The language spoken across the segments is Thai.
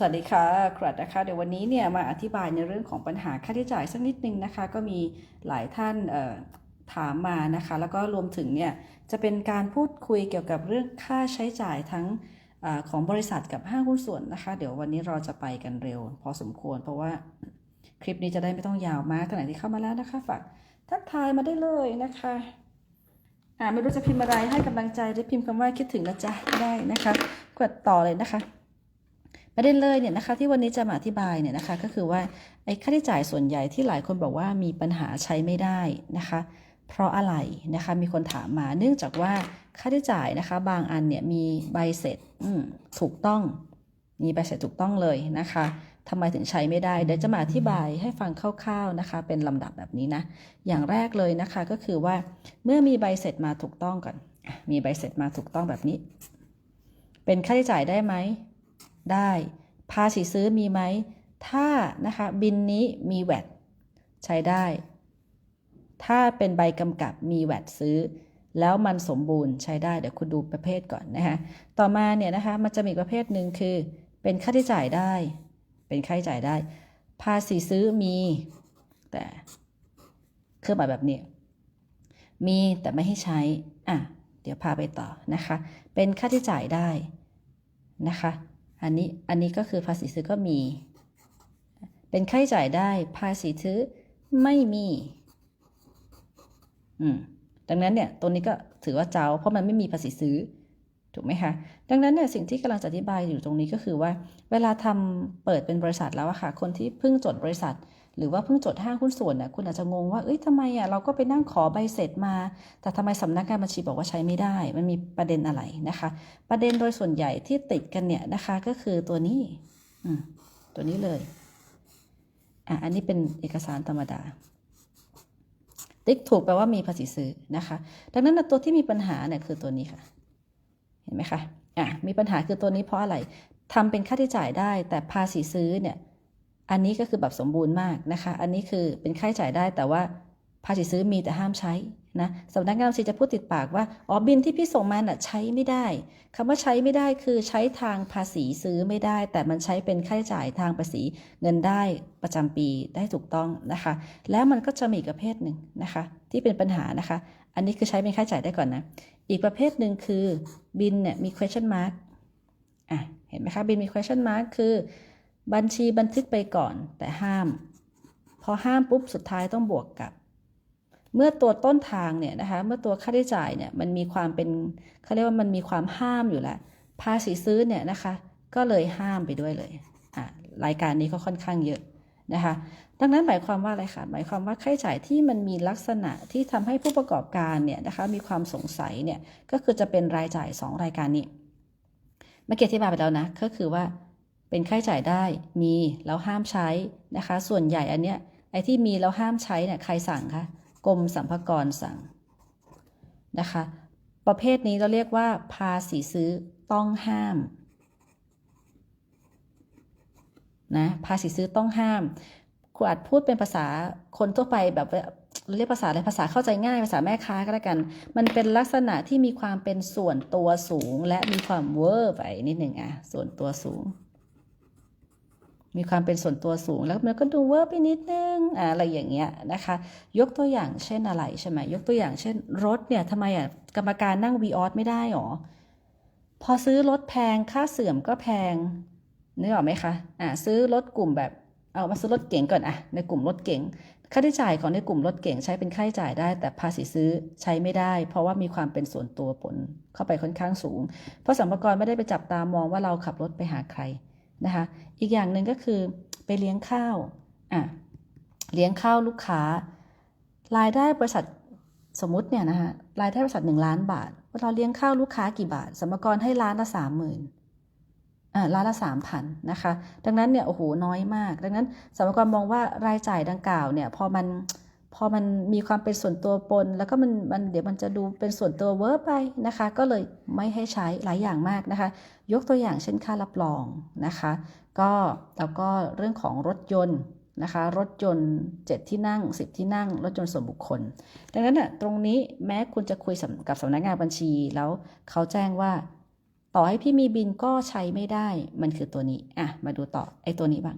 สวัสดีค่ะครัดนะคะ เดี๋ยววันนี้เนี่ยมาอธิบายในเรื่องของปัญหาค่าใช้จ่ายสักนิดนึงนะคะ ก็มีหลายท่านถามมานะคะ แล้วก็รวมถึงเนี่ยจะเป็นการพูดคุยเกี่ยวกับเรื่องค่าใช้จ่ายทั้งอของบริษัทกับห้างหุ้นส่วนนะคะ เดี๋ยววันนี้เราจะไปกันเร็ว พอสมควรเพราะว่าคลิปนี้จะได้ไม่ต้องยาวมากท่านไหนที่เข้ามาแล้วนะคะฝากทักทายมาได้เลยนะคะอ่าไม่รู้จะพิมพ์อะไรให้กำลังใจหรือพิมพ์คำว่าคิดถึงนะจ๊ะได้นะคะกดต่อเลยนะคะ ประเด็นเลยเนี่ยนะคะที่วันนี้จะมาอธิบายเนี่ยนะคะก็คือว่าไอ้ค่าใช้จ่ายส่วนใหญ่ที่หลายคนบอกว่ามีปัญหาใช้ไม่ได้นะคะ เพราะอะไรนะคะมีคนถามมาเนื่องจากว่าค่าใช้จ่ายนะคะ บางอันเนี่ยมีใบเสร็จถูกต้อง มีใบเสร็จถูกต้องเลยนะคะทำไมถึงใช้ไม่ได้ เดี๋ยวจะมาอธิบายให้ฟังคร่าวๆนะคะ เป็นลำดับแบบนี้นะ อย่างแรกเลยนะคะก็คือว่าเมื่อมีใบเสร็จมาถูกต้องก่อน มีใบเสร็จมาถูกต้องแบบนี้ เป็นค่าใช้จ่ายได้ไหม ได้ ภาษีซื้อมีไหม ถ้านะคะบินนี้มีแวดใช้ได้ ถ้าเป็นใบกำกับมีแวดซื้อ แล้วมันสมบูรณ์ใช้ได้ เดี๋ยวคุณดูประเภทก่อนนะคะ ต่อมาเนี่ยนะคะมันจะมีประเภทหนึ่งคือ เป็นค่าใช้จ่ายได้ เป็นค่าใช้จ่ายได้ ภาษีซื้อมี แต่เครื่องหมายแบบนี้ มีแต่ไม่ให้ใช้ อะ เดี๋ยวพาไปต่อนะคะ เป็นค่าใช้จ่ายได้นะคะ อันนี้อันนี้ก็คือภาษีซื้อก็มี เป็นค่าใช้จ่ายได้ภาษีซื้อไม่มีอืมดังนั้นเนี่ยตัวนี้ก็ถือว่าเจ้า เพราะมันไม่มีภาษีซื้อถูกไหมคะดังนั้นเนี่ยสิ่งที่กำลังจะอธิบายอยู่ตรงนี้ก็คือว่า เวลาทำเปิดเป็นบริษัทแล้วอะค่ะคนที่เพิ่งจดบริษัท หรือว่าเพิ่งจดห้างหุ้นส่วนน่ะคุณอาจจะงงว่าเอ้ยทำไมอะเราก็ไปนั่งขอใบเสร็จมา แต่ทำไมสำนักงานบัญชีบอกว่าใช้ไม่ได้ มันมีประเด็นอะไรนะคะ ประเด็นโดยส่วนใหญ่ที่ติดกันเนี่ยนะคะก็คือตัวนี้อืมตัวนี้เลยอะอันนี้เป็นเอกสารธรรมดาติ๊กถูกแปลว่ามีภาษีซื้อนะคะ ดังนั้นนะตัวที่มีปัญหาเนี่ยคือตัวนี้ค่ะ เห็นไหมคะอะมีปัญหาคือตัวนี้เพราะอะไรทำเป็นค่าใช้จ่ายได้ แต่ภาษีซื้อเนี่ย อันนี้ก็คือแบบสมบูรณ์มากนะคะ อันนี้คือเป็นค่าใช้จ่ายได้แต่ว่าภาษีซื้อมีแต่ห้ามใช้นะสำนักงานบัญชีจะพูดติดปากว่าอ๋อบินที่พี่ส่งมาน่ะใช้ไม่ได้คำว่าใช้ไม่ได้คือใช้ทางภาษีซื้อไม่ได้ แต่มันใช้เป็นค่าใช้จ่ายทางภาษีเงินได้ประจำปีได้ถูกต้องนะคะ แล้วมันก็จะมีอีกประเภทหนึ่งนะคะ ที่เป็นปัญหานะคะ อันนี้คือใช้เป็นค่าใช้จ่ายได้ก่อนนะ อีกประเภทหนึ่งคือบินเนี่ยมี question mark อะเห็นไหมคะบินมี question mark คือ บัญชีบันทึกไปก่อนแต่ห้าม พอห้ามปุ๊บสุดท้ายต้องบวกกับ เมื่อตัวต้นทางเนี่ยนะคะเมื่อตัวค่าใช้จ่ายเนี่ยมันมีความเป็นเขาเรียกว่ามันมีความห้ามอยู่แล้วภาษีซื้อเนี่ยนะคะก็เลยห้ามไปด้วยเลยอะรายการนี้ก็ค่อนข้างเยอะนะคะ ดังนั้นหมายความว่าอะไรคะหมายความว่าค่าใช้จ่ายที่มันมีลักษณะที่ทำให้ผู้ประกอบการเนี่ยนะคะมีความสงสัยเนี่ยก็คือจะเป็นรายจ่าย 2 รายการนี้เมื่อกี้อธิบายไปแล้วนะก็คือว่า เป็นค่าใช้จ่ายได้มีแล้วห้ามใช้นะคะ ส่วนใหญ่อันเนี้ยไอ้ที่มีแล้วห้ามใช้เนี่ยใครสั่งคะกรมสรรพากรสั่งนะคะ ประเภทนี้เราเรียกว่า ภาษีซื้อต้องห้ามนะภาษีซื้อต้องห้ามคุณอาจพูดเป็นภาษาคนทั่วไปแบบเรียกภาษาอะไรภาษาเข้าใจง่าย ภาษาแม่ค้าก็แล้วกัน มันเป็นลักษณะที่มีความเป็นส่วนตัวสูง และมีความเวอร์ไปนิดหนึ่งอะส่วนตัวสูง มีความเป็นส่วนตัวสูง แล้วมันก็ดูเวอร์ไปนิดนึงอะไรอย่างเงี้ยนะคะ ยกตัวอย่างเช่นอะไรใช่ไหมยกตัวอย่างเช่นรถเนี่ยทำไมอะกรรมการนั่งวีออสไม่ได้หรอ พอซื้อรถแพงค่าเสื่อมก็แพงนึกออกไหมคะอ่าซื้อรถกลุ่มแบบเอามาซื้อรถเก๋งก่อนอะในกลุ่มรถเก๋งค่าใช้จ่ายของในกลุ่มรถเก๋งใช้เป็นค่าใช้จ่ายได้ แต่ภาษีซื้อใช้ไม่ได้ เพราะว่ามีความเป็นส่วนตัวผลเข้าไปค่อนข้างสูง เพราะสัมภาระไม่ได้ไปจับตามองว่าเราขับรถไปหาใคร นะคะ อีกอย่างหนึ่งก็คือไปเลี้ยงข้าวอะเลี้ยงข้าวลูกค้ารายได้บริษัทสมมติเนี่ยนะคะรายได้บริษัทหนึ่งล้านบาทเราเลี้ยงข้าวลูกค้ากี่บาทสมภารให้ล้านละสามหมื่นอ่าล้านละสามพันนะคะ ดังนั้นเนี่ยโอ้โหน้อยมาก ดังนั้นสมภารมองว่ารายจ่ายดังกล่าวเนี่ยพอมัน พอมันมีความเป็นส่วนตัวปน แล้วก็มันมันเดี๋ยวมันจะดูเป็นส่วนตัวเวอร์ไปนะคะ ก็เลยไม่ให้ใช้หลายอย่างมากนะคะ ยกตัวอย่างเช่นค่ารับรองนะคะ ก็แล้วก็เรื่องของรถยนต์นะคะ รถยนต์ 7 ที่นั่ง 10 ที่นั่ง รถยนต์ส่วนบุคคล ดังนั้นน่ะตรงนี้แม้คุณจะคุยกับสำนักงานบัญชีแล้วเขาแจ้งว่า ต่อให้พี่มีบินก็ใช้ไม่ได้ มันคือตัวนี้อะมาดูต่อไอ้ตัวนี้บ้าง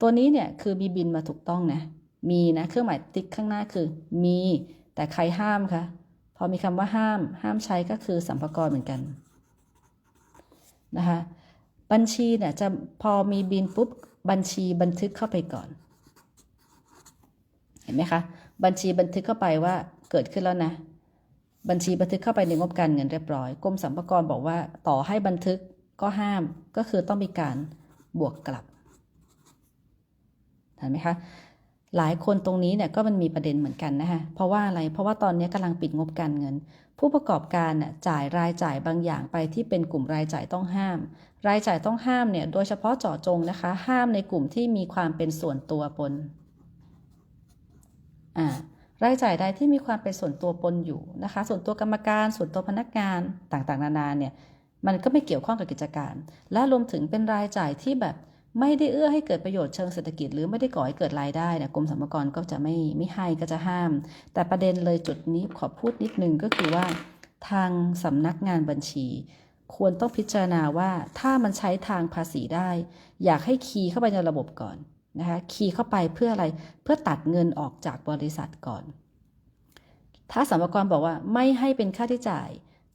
ตัวนี้เนี่ยคือมีบินมาถูกต้องนะ มีนะเครื่องหมายติ๊กข้างหน้าคือ มี แต่ใครห้ามคะพอมีคำว่าห้าม ห้ามใช้ก็คือสัมภาระเหมือนกันนะคะบัญชีเนี่ยจะพอมีบินปุ๊บบัญชีบันทึกเข้าไปก่อน เห็นไหมคะ บัญชีบันทึกเข้าไปว่าเกิดขึ้นแล้วนะ บัญชีบันทึกเข้าไปในงบการเงินเรียบร้อยกรมสรรพากรบอกว่าต่อให้บันทึกก็ห้ามก็คือต้องมีการบวกกลับเห็นไหมคะ หลายคนตรงนี้เนี่ยก็มันมีประเด็นเหมือนกันนะคะเพราะว่าอะไรเพราะว่าตอนนี้กำลังปิดงบการเงิน ผู้ประกอบการน่ะจ่ายรายจ่ายบางอย่างไปที่เป็นกลุ่มรายจ่ายต้องห้าม รายจ่ายต้องห้ามเนี่ยโดยเฉพาะเจาะจงนะคะ ห้ามในกลุ่มที่มีความเป็นส่วนตัวปนอ่ารายจ่ายใดที่มีความเป็นส่วนตัวปนอยู่นะคะ ส่วนตัวกรรมการส่วนตัวพนักงานต่างๆ นานาเนี่ยมันก็ไม่เกี่ยวข้องกับกิจการ และรวมถึงเป็นรายจ่ายที่แบบ ไม่ได้เอื้อให้เกิดประโยชน์เชิงเศรษฐกิจ หรือไม่ได้ก่อให้เกิดรายได้เนี่ยกรมสรรพากรก็จะไม่ไม่ให้ก็จะห้าม แต่ประเด็นเลยจุดนี้ขอพูดนิดนึงก็คือว่า ทางสำนักงานบัญชี ควรต้องพิจารณาว่าถ้ามันใช้ทางภาษีได้ อยากให้คีย์เข้าไปในระบบก่อนนะคะคีย์เข้าไปเพื่ออะไรเพื่อตัดเงินออกจากบริษัทก่อน ถ้าสรรพากรบอกว่าไม่ให้เป็นค่าใช้จ่าย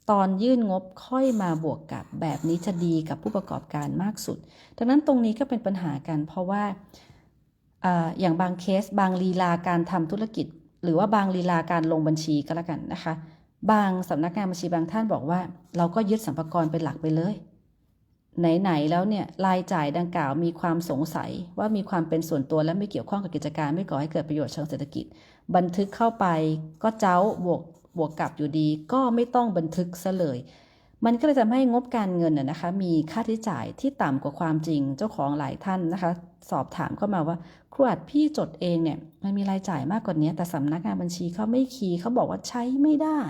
ตอนยื่นงบค่อยมาบวกกับแบบนี้จะดีกับผู้ประกอบการมากสุด ดังนั้นตรงนี้ก็เป็นปัญหากัน เพราะว่าอย่างบางเคส บางลีลาการทำธุรกิจ หรือว่าบางลีลาการลงบัญชีก็แล้วกันนะคะ บางสำนักงานบัญชีบางท่านบอกว่า เราก็ยึดสัมภากรเป็นหลักไปเลย ไหนๆแล้วเนี่ยรายจ่ายดังกล่าวมีความสงสัยว่ามีความเป็นส่วนตัวและไม่เกี่ยวข้องกับกิจการ ไม่ก่อให้เกิดประโยชน์เชิงเศรษฐกิจ บันทึกเข้าไปก็เจ้าบวก บวกกลับอยู่ดีก็ไม่ต้องบันทึกซะเลย มันก็เลยทำให้งบการเงินน่ะนะคะ มีค่าใช้จ่ายที่ต่ำกว่าความจริงเจ้าของหลายท่านนะคะ สอบถามเข้ามาว่าครูอัดพี่จดเองเนี่ยมันมีรายจ่ายมากกว่านี้ แต่สำนักงานบัญชีเขาไม่คีย์เขาบอกว่าใช้ไม่ได้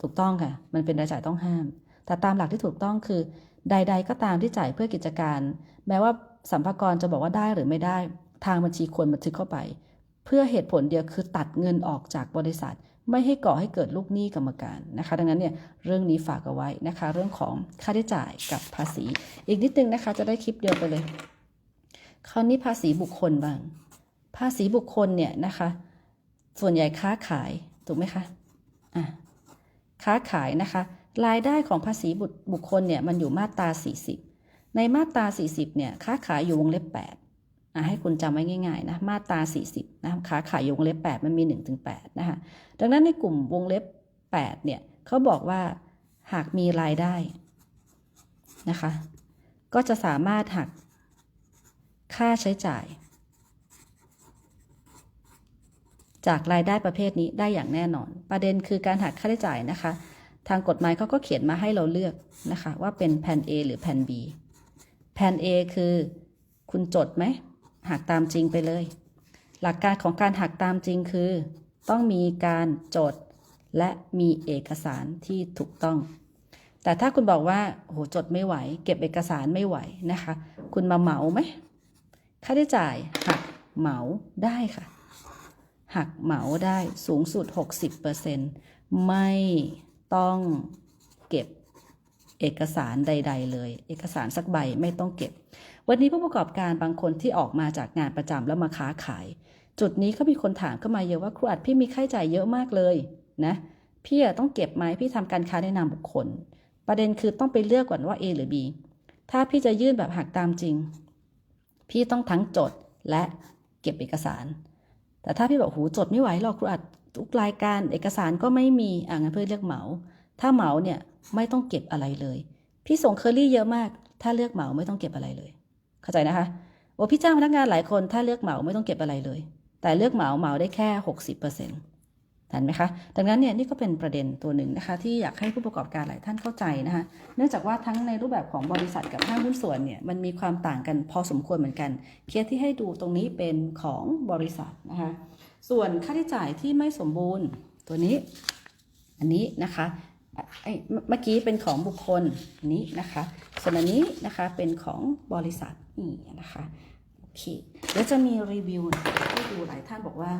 ถูกต้องค่ะ มันเป็นรายจ่ายต้องห้าม แต่ตามหลักที่ถูกต้องคือ ใด ๆ ก็ตามที่จ่ายเพื่อกิจการ แม้ว่าสัมภากรจะบอกว่าได้หรือไม่ได้ ทางบัญชีควรบันทึกเข้าไป เพื่อเหตุผลเดียวคือตัดเงินออกจากบริษัท ไม่ให้ก่อให้เกิดลูกหนี้กรรมการนะคะ ดังนั้นเนี่ยเรื่องนี้ฝากเอาไว้นะคะ เรื่องของค่าใช้จ่ายกับภาษี อีกนิดนึงนะคะ จะได้คลิปเดียวไปเลยคราวนี้ภาษีบุคคลบ้าง ภาษีบุคคลเนี่ยนะคะ ส่วนใหญ่ค้าขายถูกไหมคะอะค้าขายนะคะ รายได้ของภาษีบุบคคลเนี่ยมันอยู่มาตรา 40 ในมาตรา 40เนี่ยค้าขายอยู่วงเล็บ 8 ให้คุณจำไว้ง่ายๆนะมาตรา 40นะค้าขายอยู่วงเล็บ 8 มันมี 1-8 นะคะดังนั้นในกลุ่มวงเล็บ 8 เนี่ยเขาบอกว่าหากมีรายได้นะคะ ก็จะสามารถหักค่าใช้จ่าย จากรายได้ประเภทนี้ได้อย่างแน่นอน ประเด็นคือการหักค่าใช้จ่ายนะคะ ทางกฎหมายเขาก็เขียนมาให้เราเลือกนะคะ ว่าเป็นแผ่น A หรือแผ่น B แผ่น A คือคุณจดไหม หักตามจริงไปเลย หลักการของการหักตามจริงคือ ต้องมีการจดและมีเอกสารที่ถูกต้อง แต่ถ้าคุณบอกว่าโหจดไม่ไหว เก็บเอกสารไม่ไหวนะคะ คุณมาเหมาไหมค่าใช้จ่ายหักเหมาได้ค่ะ หักเหมาได้สูงสุด 60%ไม่ต้องเก็บเอกสารใด ๆ เลย เอกสารสักใบไม่ต้องเก็บ วันนี้ผู้ประกอบการบางคนที่ออกมาจากงานประจำแล้วมาค้าขาย จุดนี้ก็มีคนถามเข้ามาเยอะว่าครูอัดพี่มีค่าใช้จ่ายเยอะมากเลยนะพี่ต้องเก็บไหมพี่ทำการค้าในนามบุคคล ประเด็นคือต้องไปเลือกก่อนว่า A หรือ B ถ้าพี่จะยื่นแบบหักตามจริง พี่ต้องทั้งจดและเก็บเอกสาร แต่ถ้าพี่บอกหูจดไม่ไหวหรอกครูอัดทุกรายการเอกสารก็ไม่มีอ่างั้นเพื่อเลือกเหมา ถ้าเหมาเนี่ยไม่ต้องเก็บอะไรเลย พี่ส่งเคอรี่เยอะมาก ถ้าเลือกเหมาไม่ต้องเก็บอะไรเลย เข้าใจนะคะโอ้พี่จ้างพนักงานหลายคนถ้าเลือกเหมาไม่ต้องเก็บอะไรเลย แต่เลือกเหมาเหมาได้แค่ 60%เห็นไหมคะ ดังนั้นเนี่ยนี่ก็เป็นประเด็นตัวหนึ่งนะคะ ที่อยากให้ผู้ประกอบการหลายท่านเข้าใจนะคะ เนื่องจากว่าทั้งในรูปแบบของบริษัทกับห้างหุ้นส่วนเนี่ยมันมีความต่างกันพอสมควรเหมือนกันเคสที่ให้ดูตรงนี้เป็นของบริษัทนะคะ ส่วนค่าใช้จ่ายที่ไม่สมบูรณ์ตัวนี้ อันนี้นะคะไอ้เมื่อกี้เป็นของบุคคลนนี้นะคะ ส่วนอันนี้นะคะเป็นของบริษัท นี่นะคะโอเคเดี๋ยวจะมีรีวิวนะคะที่ดูหลายท่านบอกว่า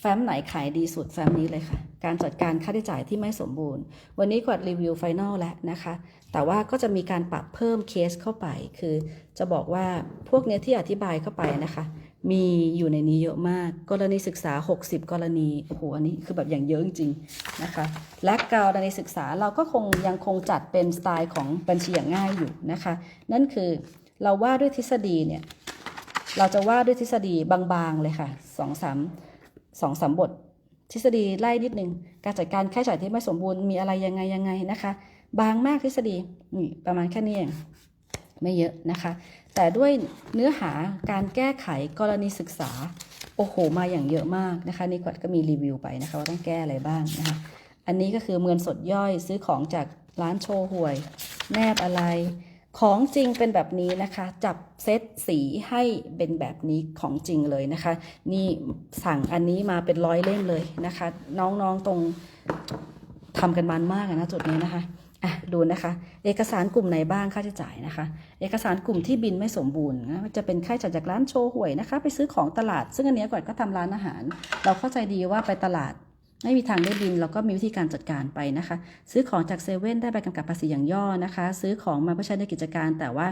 แฟ้มไหนขายดีสุดแฟ้มนี้เลยค่ะ การจัดการค่าใช้จ่ายที่ไม่สมบูรณ์ วันนี้กวดรีวิวไฟนอลแล้วนะคะ แต่ว่าก็จะมีการปรับเพิ่มเคสเข้าไป คือจะบอกว่าพวกเนี้ยที่อธิบายเข้าไปนะคะมีอยู่ในนี้เยอะมาก กรณีศึกษา 60 กรณี โอ้โห อันนี้คือแบบอย่างเยอะจริงๆนะคะ และกรณีศึกษาเราก็คงยังคงจัดเป็นสไตล์ของบัญชีอย่างง่ายอยู่นะคะ นั่นคือ เราว่าด้วยทฤษฎีเนี่ย เราจะว่าด้วยทฤษฎีบางๆเลยค่ะสองสามสองสามบท ทฤษฎีไล่นิดนึง การจัดการค่าใช้จ่ายที่ไม่สมบูรณ์มีอะไรยังไงยังไงนะคะ บางมากทฤษฎีนี่ประมาณแค่นี้เองไม่เยอะนะคะ แต่ด้วยเนื้อหาการแก้ไขกรณีศึกษา โอ้โห มาอย่างเยอะมากนะคะนี่กวดก็มีรีวิวไปนะคะว่าต้องแก้อะไรบ้างนะคะอันนี้ก็คือเงินสดย่อยซื้อของจากร้านโชว์หวย แนบอะไร ของจริงเป็นแบบนี้นะคะ จับเซตสีให้เป็นแบบนี้ของจริงเลยนะคะ นี่สั่งอันนี้มาเป็นร้อยเล่มเลยนะคะ น้องๆตรงทำกันมันมากนะจุดนี้นะคะอะดูนะคะ เอกสารกลุ่มไหนบ้างค่าใช้จ่ายนะคะ เอกสารกลุ่มที่บินไม่สมบูรณ์นะจะเป็นค่าใช้จ่ายจากร้านโชว์หวยนะคะ ไปซื้อของตลาด ซึ่งอันนี้ก่อนก็ทำร้านอาหาร เราเข้าใจดีว่าไปตลาด ไม่มีทางได้บินเราก็มีวิธีการจัดการไปนะคะ ซื้อของจากเซเว่นได้ใบกำกับภาษีอย่างย่อนะคะ ซื้อของมาเพื่อใช้ในกิจการแต่ว่า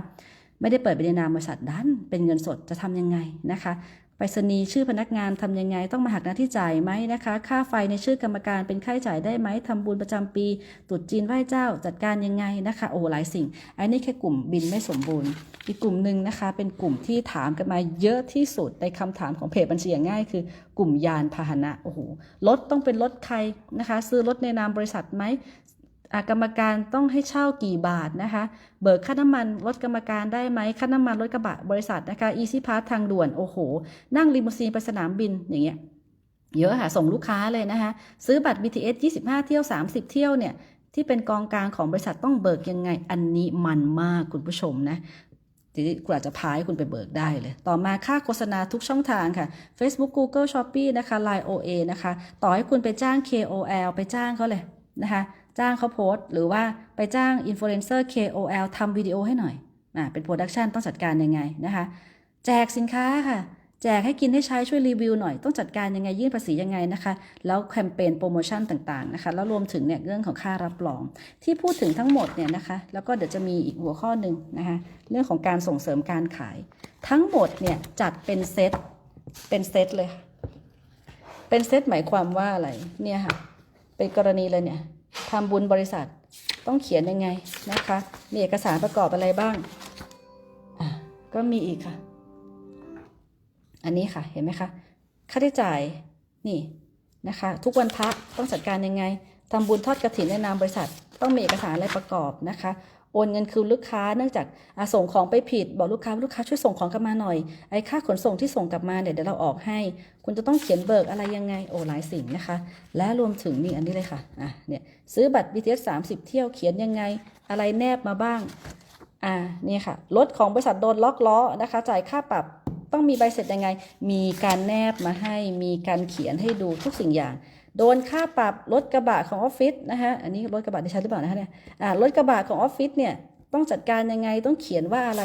ไม่ได้เปิดเป็นนามบริษัทดันเป็นเงินสดจะทำยังไงนะคะ ไปรษณีย์ชื่อพนักงานทำยังไงต้องมาหักหน้าที่จ่ายไหมนะคะ ค่าไฟในชื่อกรรมการเป็นค่าใช้จ่ายได้ไหมทำบุญประจำปีตรุษจีนไหว้เจ้าจัดการยังไงนะคะ โอ้หลายสิ่ง อันนี้แค่กลุ่มบินไม่สมบูรณ์ อีกกลุ่มหนึ่งนะคะ เป็นกลุ่มที่ถามกันมาเยอะที่สุดในคำถามของเพจบัญชีอย่างง่าย คือกลุ่มยานพาหนะโอ้โหรถต้องเป็นรถใครนะคะ ซื้อรถในนามบริษัทไหม กรรมการต้องให้เช่ากี่บาทนะคะ เบิกค่าน้ำมันรถกรรมการได้ไหมค่าน้ำมันรถกระบะบริษัทนะคะ Easy Pass ทางด่วน โอ้โห นั่งลิมูซีนไปสนามบินอย่างเงี้ย เยอะค่ะ ส่งลูกค้าเลยนะคะ ซื้อบัตร BTS 25 เที่ยว 30 เที่ยวเนี่ยที่เป็นกองกลางของบริษัทต้องเบิกยังไง อันนี้มันมากคุณผู้ชมนะทีนี้คุณอาจจะพาให้คุณไปเบิกได้เลย ต่อมาค่าโฆษณาทุกช่องทางค่ะ Facebook Google Shopee นะคะ Line OA นะคะ ต่อให้คุณไปจ้าง KOL ไปจ้างเขาเลยนะคะ จ้างเขาโพสต์ หรือว่าไปจ้างอินฟลูเอนเซอร์ KOL ทำวิดีโอให้หน่อยอ่าเป็นโปรดักชันต้องจัดการยังไงนะคะ แจกสินค้าค่ะ แจกให้กินให้ใช้ช่วยรีวิวหน่อยต้องจัดการยังไงยื่นภาษียังไงนะคะ แล้วแคมเปญโปรโมชั่นต่างๆนะคะ แล้วรวมถึงเนี่ยเรื่องของค่ารับรอง ที่พูดถึงทั้งหมดเนี่ยนะคะ แล้วก็เดี๋ยวจะมีอีกหัวข้อหนึ่งนะคะเรื่องของการส่งเสริมการขาย ทั้งหมดเนี่ยจัดเป็นเซตเป็นเซตเลยค่ะเป็นเซตหมายความว่าอะไรเนี่ยค่ะเป็นกรณีเลยเนี่ย ทำบุญบริษัทต้องเขียนยังไงนะคะ มีเอกสารประกอบอะไรบ้าง อะ ก็มีอีกค่ะ อันนี้ค่ะ เห็นไหมคะ ค่าใช้จ่าย นี่นะคะ ทุกวันพระต้องจัดการยังไงทำบุญทอดกระถินในนามบริษัท ต้องมีเอกสารอะไรประกอบนะคะ โอนเงินคืนลูกค้าเนื่องจากอาส่งของไปผิด บอกลูกค้าว่าลูกค้าช่วยส่งของกลับมาหน่อยไอ้ค่าขนส่งที่ส่งกลับมาเนี่ยเดี๋ยวเราออกให้ คุณจะต้องเขียนเบิกอะไรยังไงโอ้หลายสิ่งนะคะ และรวมถึงนี่อันนี้เลยค่ะอะเนี่ยซื้อบัตร BTS 30 เที่ยวเขียนยังไง อะไรแนบมาบ้างอ่านี่ค่ะรถของบริษัทโดนล็อกล้อนะคะ จ่ายค่าปรับต้องมีใบเสร็จยังไง มีการแนบมาให้มีการเขียนให้ดูทุกสิ่งอย่าง โดนค่าปรับรถกระบะของออฟฟิศนะคะอันนี้รถกระบะดิฉันหรือเปล่านะคะเนี่ยอ่ารถกระบะของออฟฟิศเนี่ยต้องจัดการยังไงต้องเขียนว่าอะไร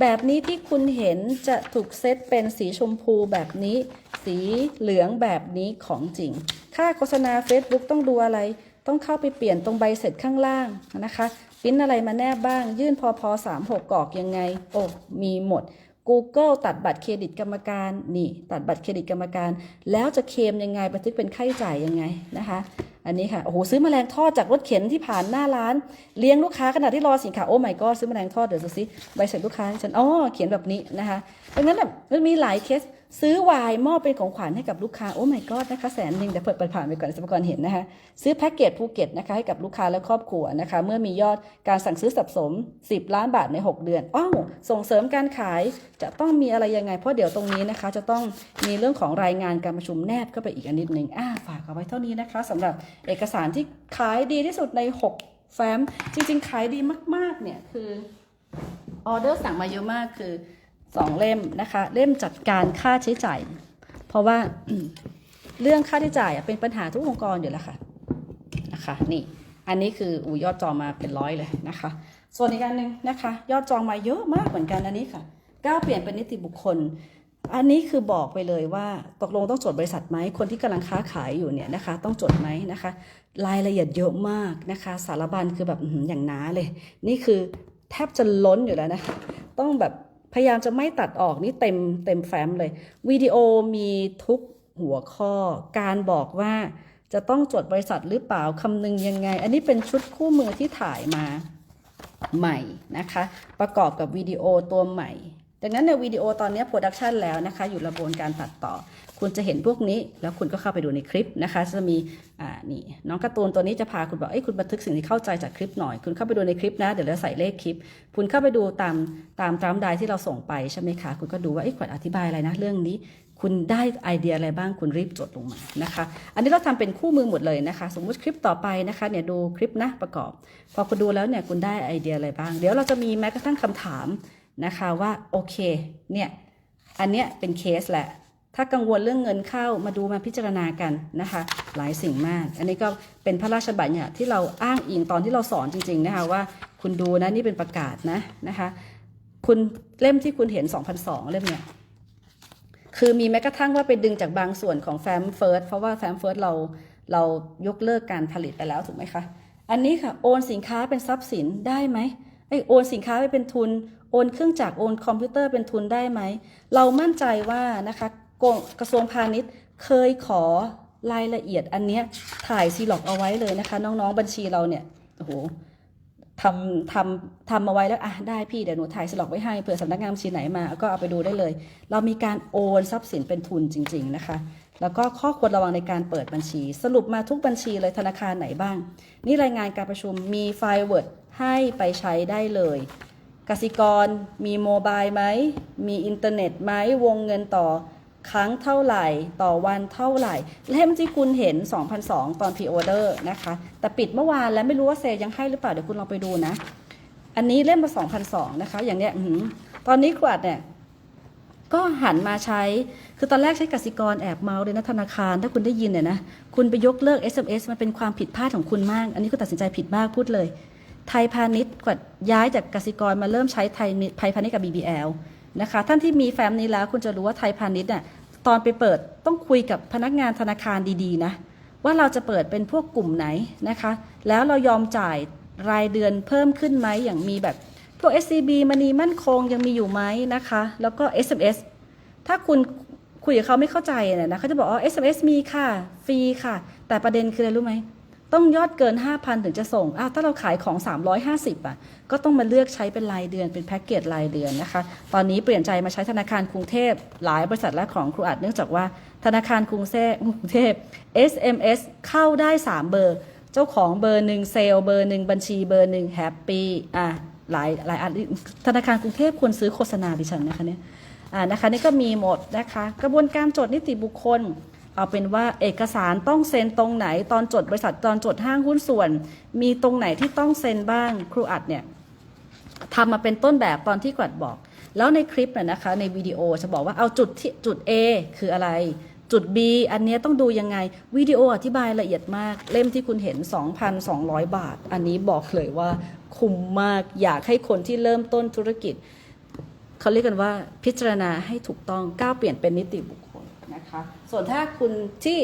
แบบนี้ที่คุณเห็นจะถูกเซตเป็นสีชมพูแบบนี้ สีเหลืองแบบนี้ของจริง ค่าโฆษณา Facebook ต้องดูอะไร ต้องเข้าไปเปลี่ยนตรงใบเสร็จข้างล่างนะคะ ปิ้นอะไรมาแนบบ้าง ยื่นพอพอ36กรอกยังไง โอ้ มีหมด Google ตัดบัตรเครดิตกรรมการนี่ตัดบัตรเครดิตกรรมการ แล้วจะเคลมยังไงบันทึกเป็นค่าใช้จ่ายยังไงนะคะอันนี้ค่ะโอ้โหซื้อแมลงทอดจากรถเข็นที่ผ่านหน้าร้าน เลี้ยงลูกค้าขณะที่รอสินค้าโอ้ไม่ก็ซื้อแมลงทอดเดี๋ยวดูสิใบเสร็จลูกค้าให้ฉันอ๋อเขียนแบบนี้นะคะดังนั้นแบบมันมีหลายเคส ซื้อไวน์มอบเป็นของขวัญให้กับลูกค้า โอ้ my god นะคะแสนหนึ่งเดี๋ยวเปิดเปิดผ่านไปก่อนสมกรเห็นนะคะซื้อแพ็กเกจภูเก็ตนะคะให้กับลูกค้าและครอบครัวนะคะ เมื่อมียอดการสั่งซื้อสับสม 10 ล้านบาทใน 6 เดือนอ้าวส่งเสริมการขายจะต้องมีอะไรยังไง เพราะเดี๋ยวตรงนี้นะคะ จะต้องมีเรื่องของรายงานการประชุมแนบเข้าไปอีกอันนิดหนึ่งอ่าฝากเอาไว้เท่านี้นะคะสำหรับเอกสารที่ขายดีที่สุดใน 6 แฟ้มจริง ๆ ขายดีมากๆเนี่ยคือออเดอร์สั่งมาเยอะมากคือ 2เล่มนะคะ เล่มจัดการค่าใช้จ่าย เพราะว่าเรื่องค่าใช้จ่ายเป็นปัญหาทุกองค์กรอยู่แล้วค่ะนะคะนี่อันนี้คืออูยอดจองมาเป็นร้อยเลยนะคะ ส่วนอีกอันหนึ่งนะคะ ยอดจองมาเยอะมากเหมือนกันอันนี้ค่ะก้าวเปลี่ยนเป็นนิติบุคคล อันนี้คือบอกไปเลยว่าตกลงต้องจดบริษัทไหมคนที่กำลังค้าขายอยู่เนี่ยนะคะ ต้องจดไหมนะคะ รายละเอียดเยอะมากนะคะ สารบัญคือแบบอย่างหนาเลย นี่คือแทบจะล้นอยู่แล้วนะคะต้องแบบ พยายามจะไม่ตัดออกนี่เต็มเต็มแฟ้มเลยวิดีโอมีทุกหัวข้อ การบอกว่าจะต้องจดบริษัทหรือเปล่าคำนึงยังไง อันนี้เป็นชุดคู่มือที่ถ่ายมาใหม่นะคะ ประกอบกับวิดีโอตัวใหม่ ดังนั้นในวิดีโอตอนนี้โปรดักชันแล้วนะคะ อยู่ระบวนการตัดต่อ คุณจะเห็นพวกนี้ แล้วคุณก็เข้าไปดูในคลิปนะคะ จะมีอ่านี่น้องการ์ตูนตัวนี้จะพาคุณบอกเอ้ยคุณบันทึกสิ่งที่เข้าใจจากคลิปหน่อย คุณเข้าไปดูในคลิปนะ เดี๋ยวเราใส่เลขคลิป คุณเข้าไปดูตามตามตามไดที่เราส่งไปใช่ไหมคะ คุณก็ดูว่าเอ้ยขวัญอธิบายอะไรนะเรื่องนี้ คุณได้ไอเดียอะไรบ้างคุณรีบจดลงมานะคะ อันนี้เราทำเป็นคู่มือหมดเลยนะคะ สมมุติคลิปต่อไปนะคะเนี่ยดูคลิปนะประกอบ พอคุณดูแล้วเนี่ยคุณได้ไอเดียอะไรบ้าง เดี๋ยวเราจะมีแม้กระทั่งคำถามนะคะว่าโอเคเนี่ยอันเนี้ยเป็นเคสแหละ ถ้ากังวลเรื่องเงินเข้ามาดูมาพิจารณากันนะคะ หลายสิ่งมาก อันนี้ก็เป็นพระราชบัญญัติที่เราอ้างอิงตอนที่เราสอนจริง ๆ นะคะว่าคุณดูนะนี่เป็นประกาศนะนะคะคุณเล่มที่คุณเห็น 2002 เล่มเนี่ยคือมีแม้กระทั่งว่าไปดึงจากบางส่วนของแฟมเฟิร์สเพราะว่าแฟมเฟิร์สเราเรายกเลิกการผลิตไปแล้วถูกไหมคะ อันนี้ค่ะโอนสินค้าเป็นทรัพย์สินได้ไหมไอโอนสินค้าไปเป็นทุน โอนเครื่องจักรโอนคอมพิวเตอร์เป็นทุนได้ไหม เรามั่นใจว่านะคะ กรกระทรวงพาณิชย์เคยขอรายละเอียดอันเนี้ยถ่ายซีล็อกเอาไว้เลยนะคะ น้องๆบัญชีเราเนี่ยโอ้โหทำทำทำมาไว้แล้วอะได้พี่เดี๋ยวหนูถ่ายสล็อกไว้ให้เผื่อสำนักงานบัญชีไหนมาก็เอาไปดูได้เลย เรามีการโอนทรัพย์สินเป็นทุนจริง ๆนะคะ แล้วก็ข้อควรระวังในการเปิดบัญชี สรุปมาทุกบัญชีเลยธนาคารไหนบ้าง นี่รายงานการประชุมมีไฟล์ Word ให้ไปใช้ได้เลยกสิกรมีโมบายไหมมีอินเทอร์เน็ตไหมวงเงินต่อ ครั้งเท่าไหร่ต่อวันเท่าไหร่ เล่มที่คุณเห็น 2,002 ตอนพ r ออเดอร์นะคะ แต่ปิดเมื่อวานแล้วไม่รู้ว่าเซลยังให้หรือเปล่า เดี๋ยวคุณลองไปดูนะ อันนี้เล่มละ2,002 นะคะ อย่างเนี้ยตอนนี้กวาดเนี่ยก็หันมาใช้ คือตอนแรกใช้กสิกรแอบเมาเลยนะธนาคาร ถ้าคุณได้ยินเนี่ยนะ คุณไปยกเลิก SMS มันเป็นความผิดพลาดของคุณมาก อันนี้ก็ตัดสินใจผิดมากพูดเลย ไทยพาณิชย์กวาดย้ายจากกสิกรมาเริ่มใช้ไทยไทยพาณิชย์กับ BBL นะคะ ท่านที่มีแฟ้มนี้แล้วคุณจะรู้ว่าไทยพาณิชย์น่ะตอนไปเปิดต้องคุยกับพนักงานธนาคารดีๆนะว่าเราจะเปิดเป็นพวกกลุ่มไหนนะคะ แล้วเรายอมจ่ายรายเดือนเพิ่มขึ้นไหมอย่างมีแบบพวก SCB มณีมั่นคงยังมีอยู่ไหมนะคะ แล้วก็ SMS ถ้าคุณคุยกับเขาไม่เข้าใจเนี่ยนะเขาจะบอกอ๋อ SMS มีค่ะ ฟรีค่ะ แต่ประเด็นคืออะไรรู้ไหม ต้องยอดเกิน 5,000 ถึงจะส่งอ้าวถ้าเราขายของ 350อะ ก็ต้องมาเลือกใช้เป็นรายเดือนเป็นแพ็กเกจรายเดือนนะคะ ตอนนี้เปลี่ยนใจมาใช้ธนาคารกรุงเทพ หลายบริษัทและของครูอัดเนื่องจากว่าธนาคารกรุงเทพ SMS เข้าได้ 3 เบอร์ เจ้าของเบอร์หนึ่งเซลล์เบอร์หนึ่งบัญชีเบอร์หนึ่งแฮปปี้อะหลายหลายอันธนาคารกรุงเทพควรซื้อโฆษณาดิฉันนะคะเนี่ยอ่านะคะนี่ก็มีหมดนะคะ กระบวนการจดนิติบุคคล เอาเป็นว่าเอกสารต้องเซ็นตรงไหน ตอนจดบริษัทตอนจดห้างหุ้นส่วน มีตรงไหนที่ต้องเซ็นบ้างครูอัดเนี่ยทำมาเป็นต้นแบบตอนที่กวัดบอก แล้วในคลิปน่ะนะคะ ในวิดีโอจะบอกว่าเอาจุดที่จุด A คืออะไร จุด B อันนี้ต้องดูยังไงวิดีโออธิบายละเอียดมาก เล่มที่คุณเห็น 2,200 บาท อันนี้บอกเลยว่าคุ้มมากอยากให้คนที่เริ่มต้นธุรกิจ เขาเรียกกันว่าพิจารณาให้ถูกต้องก้าวเปลี่ยนเป็นนิติบุคคล นะคะ ส่วนถ้าคุณที่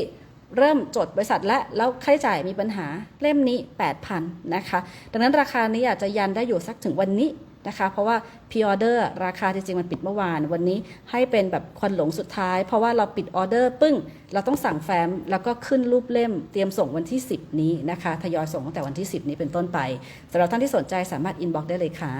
เริ่มจดบริษัทและแล้วค่าใช้จ่ายมีปัญหาเล่มนี้ 8,000นะคะ ดังนั้นราคานี้อาจจะยันได้อยู่สักถึงวันนี้นะคะ เพราะว่าพ r ออเดอร์ราคาจริงๆ มันปิดเมื่อวาน วันนี้ให้เป็นแบบควันหลงสุดท้าย เพราะว่าเราปิดออเดอร์ปึ้ง เราต้องสั่งแฟ้มแล้วก็ขึ้นรูปเล่มเตรียมส่งวันที่ 10 นี้นะคะ ทยอยส่งตั้งแต่วันที่ 10 นี้เป็นต้นไปสำหรับท่านที่สนใจสามารถอินบ็อกได้เลยค่ะ